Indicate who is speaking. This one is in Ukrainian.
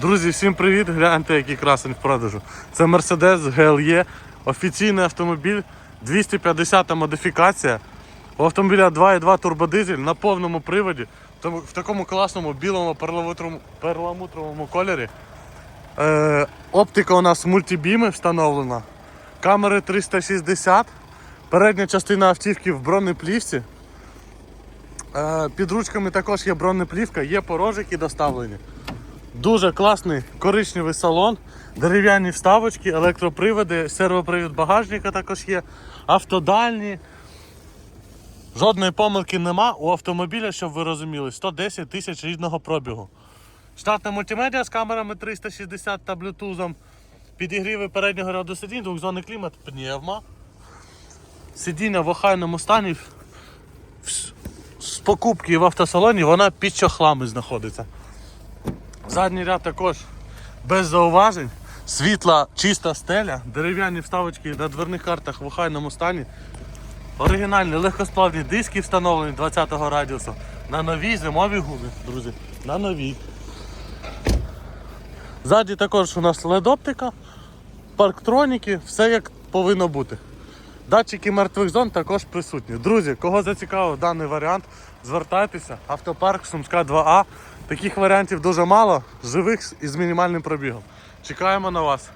Speaker 1: Друзі, всім привіт! Гляньте, який красень в продажу. Це Mercedes GLE, офіційний автомобіль, 250 модифікація. У автомобіля 2.2 турбодизель на повному приводі, в такому класному білому перламутровому, кольорі. Е, оптика у нас мультибіми встановлена. Камери 360. Передня частина автівки в бронеплівці. Е, під ручками також є бронеплівка, є порожики доставлені. Дуже класний коричневий салон, дерев'яні вставочки, електроприводи, сервопривід багажника також є, автодальні. Жодної помилки нема у автомобіля, щоб ви розуміли, 110 тисяч рідного пробігу. Штатна мультимедіа з камерами 360 та блютузом. Підігріви переднього ряду сидінь, двохзонний клімат, пневма. Сидіння в охайному стані. З- покупки в автосалоні вона під чохлами знаходиться. Задній ряд також без зауважень. Світла, чиста стеля, дерев'яні вставочки на дверних картах в охайному стані. Оригінальні легкосплавні диски встановлені 20-го радіусу. На новій зимовій гумі, друзі. На новій. Ззаді також у нас LED-оптика, парктроніки, все як повинно бути. Датчики мертвих зон також присутні. Друзі, кого зацікавив даний варіант, звертайтеся. Автопарк Сумська 2А. Таких варіантів дуже мало, живих і з мінімальним пробігом. Чекаємо на вас.